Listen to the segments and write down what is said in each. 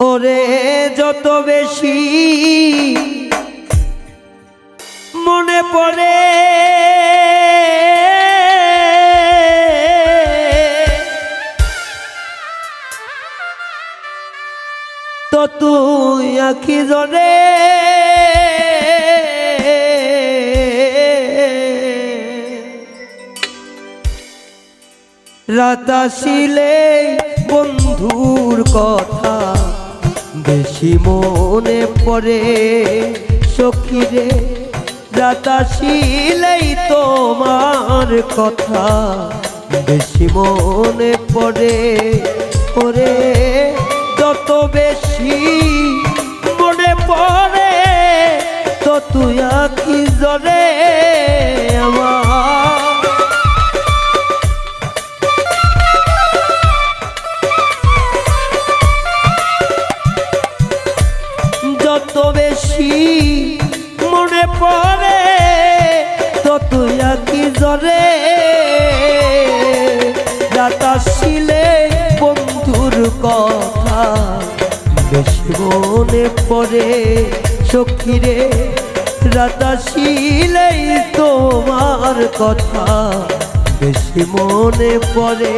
ওরে যত বেশি মনে পড়ে তুই আখি জরে রাত আসিলে বন্ধুর কথা বেশি মনে পড়ে। সখিরে রাত আসিলেই তোমার কথা। বেশি মনে পড়ে ওরে যত বেশি বেশি মনে পড়ে সখীরে রাতাশিলেই তোমার কথা। বেশি মনে পড়ে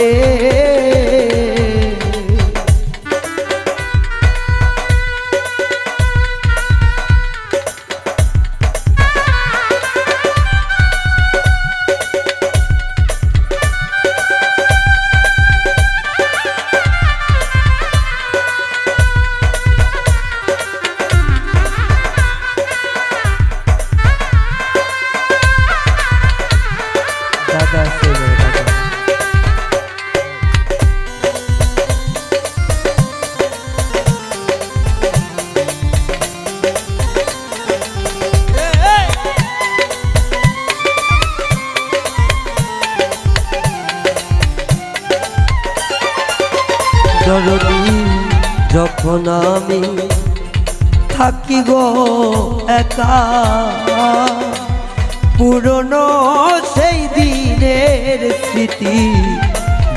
দরদি যখন আমি থাকি গো একা পুরনো সেই দিনের স্মৃতি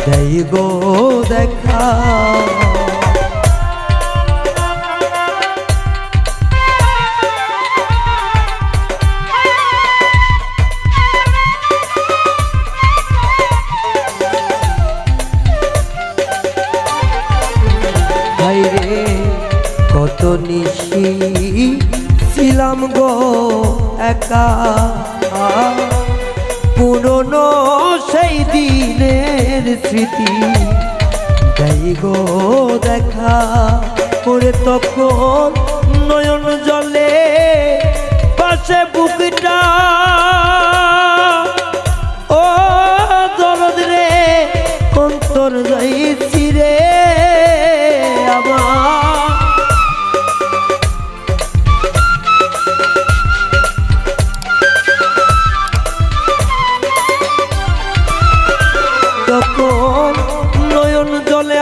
দেই গো দেখা। নিশি ছিলাম গো একা। পুরনো সেই দিনের স্মৃতি গো দেখা। করে তখন নয়ন জলে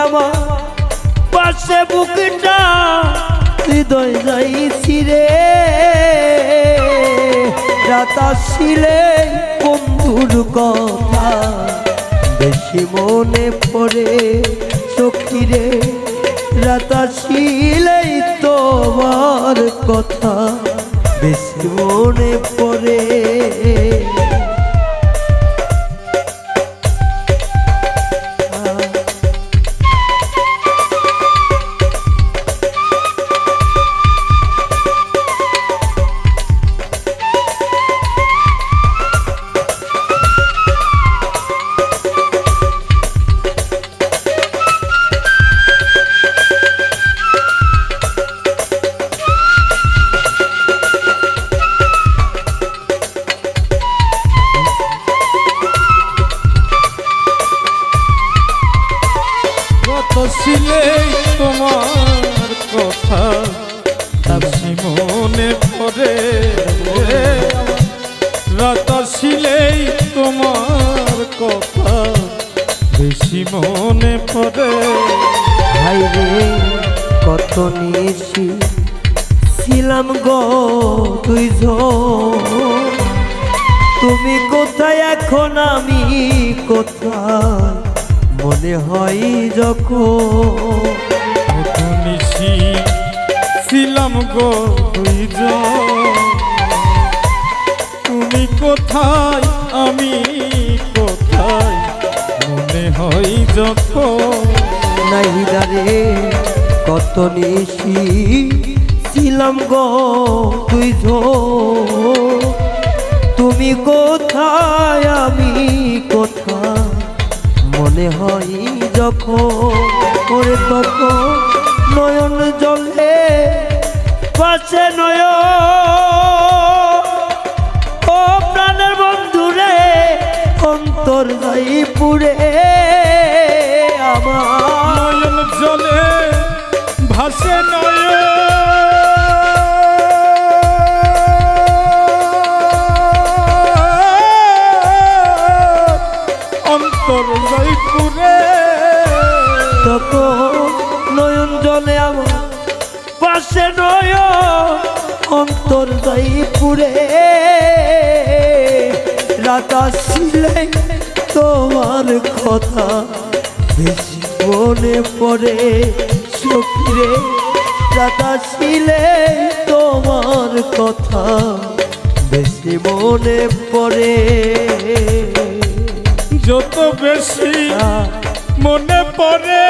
আমার পাশে বুকটা হৃদয় যাইছি রে। রাত আসিলে বন্ধুর কথা বেশি মনে পড়ে রাত আসিলেই তোমার কথা বেশি মনে পড়ে। রাত তোমার কথা বেশি মনে পড়ে। ভাই রে কত নিশি ছিলাম গো তুই তুমি কোথায় এখন আমি কোথায়? মনে হয় যখন নিশি গো দুইজন। তুমি কোথায়? আমি কোথায়? মনে হয় যখন নাহিদারে কত নিশি ছিলাম গো তুই তুমি কোথায়? আমি কোথায়? মনে হয় যখন ওরে তখন নয়ন জলে পাশে নয় অন্তর যাই পুরে আমার। নয়ন জলে ভাসে নয় অন্তর জয়পুরে। তখন নয়ন জলে আমার পাশে নয় অন্তর যাই পুরে রাত আসলে তোমার কথা বেশি মনে পড়ে সখিরে। দাদা ছিলে তোমার কথা বেশি মনে পড়ে। যত বেশি মনে পড়ে।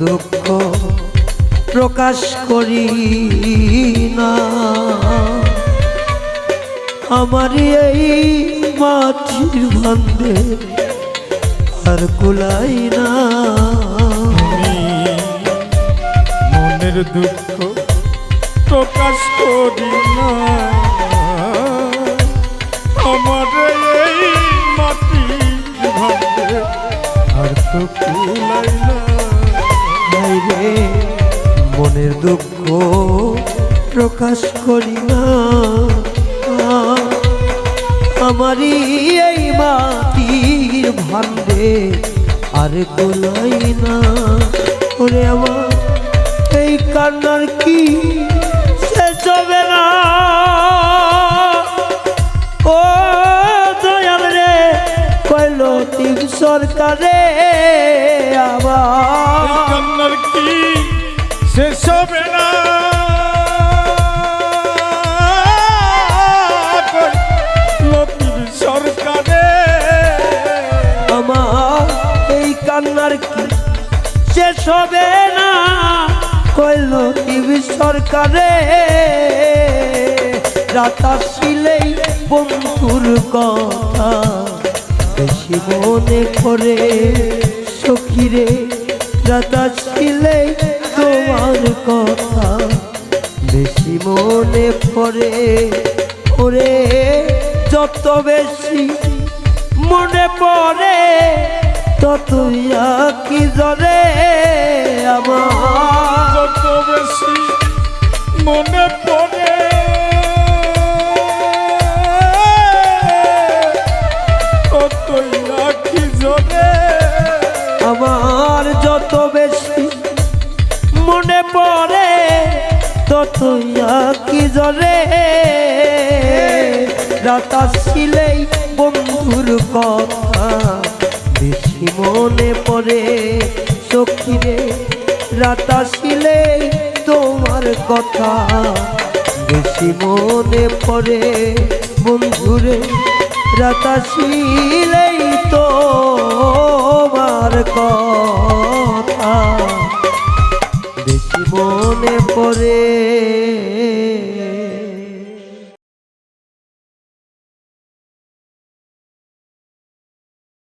দুঃখ প্রকাশ করি না। আমার এই মাটির ভান্ডে আর কুলাই না। মনের দুঃখ প্রকাশ করি না। আমার এই মাটি ভাবে আর তো কুলাই না। নাই রে মনের দুঃখ প্রকাশ করি না। আমারই এই মাটির ভান্ডে আর গোলাই না। ওরে আমার, এই কান্নার কি শেষ হবে না? ও দয়াল রে, কইল তিন সরকারে আবার সরকারে। আমার এই কান্নার কি? শেষ না, কইল টিভি সরকারে। রাতা শিলেই বন্ধুর কথা বেশি মনে করে সখিরে। রাতা শিলেই তোমার কথা বেশি মনে পড়ে ওরে যত বেশি মনে পড়ে, ততই কি জরে আমার। যত বেশি মনে পড়ে ততই কি জরে রাত আসিলেই বন্ধুর কথা বেশি মনে পড়ে সখিরে। রাত আসিলেই তোমার কথা বেশি মনে পড়ে বন্ধুরে। রাত আসিলেই তোমার কথা